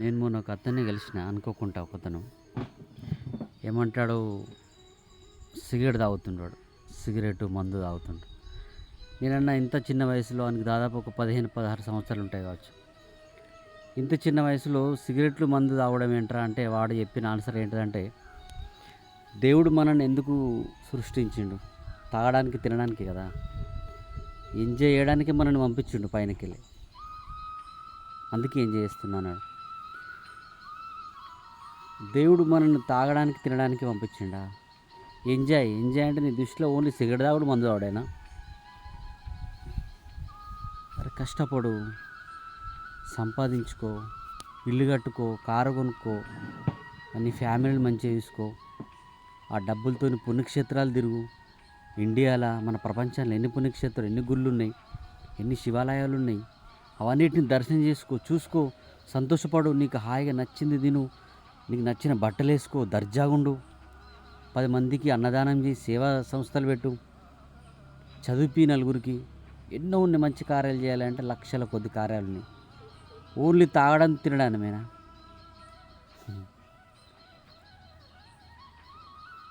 నేను మొన్న ఒక అతన్ని కలిసిన అనుకోకుండా ఒకతను ఏమంటాడు? సిగరెట్ తాగుతుంటాడు. సిగరెట్ మందు తాగుతుండు నేనన్నా ఇంత చిన్న వయసులో ఆయనకి దాదాపు ఒక పదిహేను పదహారు సంవత్సరాలు ఉంటాయి కావచ్చు. ఇంత చిన్న వయసులో సిగరెట్లు మందు తాగడం ఏంట్రా అంటే వాడు చెప్పిన ఆన్సర్ ఏంటంటే దేవుడు మనల్ని ఎందుకు సృష్టించిండు? తాగడానికి తినడానికి కదా. ఎంజాయ్ చేయడానికి మనల్ని పంపించిండు పైనకెళ్ళి? అందుకే ఎంజాయ్ చేస్తున్నాను దేవుడు మనల్ని తాగడానికి తినడానికి పంపించిండా? ఎంజాయ్ ఎంజాయ్ అంటే నీ దృష్టిలో ఓన్లీ సిగరెట్ తాగుడు మందు తాగుడేనా? అరే కష్టపడు. సంపాదించుకో. ఇల్లు కట్టుకో కారు కొనుక్కో నీ ఫ్యామిలీని మంచిగా చూసుకో. ఆ డబ్బులతో పుణ్యక్షేత్రాలు తిరుగు. ఇండియాలో మన ప్రపంచంలో ఎన్ని పుణ్యక్షేత్రాలు ఎన్ని గుళ్ళు ఉన్నాయి ఎన్ని శివాలయాలు ఉన్నాయి అవన్నిటిని దర్శనం చేసుకో చూసుకో. సంతోషపడు. నీకు హాయిగా నచ్చింది తిను. నీకు నచ్చిన బట్టలు వేసుకో దర్జాగుండు. పది మందికి అన్నదానం చేసి సేవా సంస్థలు పెట్టు. చదివి నలుగురికి. ఎన్నో ఉన్నాయి మంచి కార్యాలు చేయాలంటే లక్షల కొద్ది కార్యాలు ఉన్నాయి. ఓన్లీ తాగడం తినడానికేనా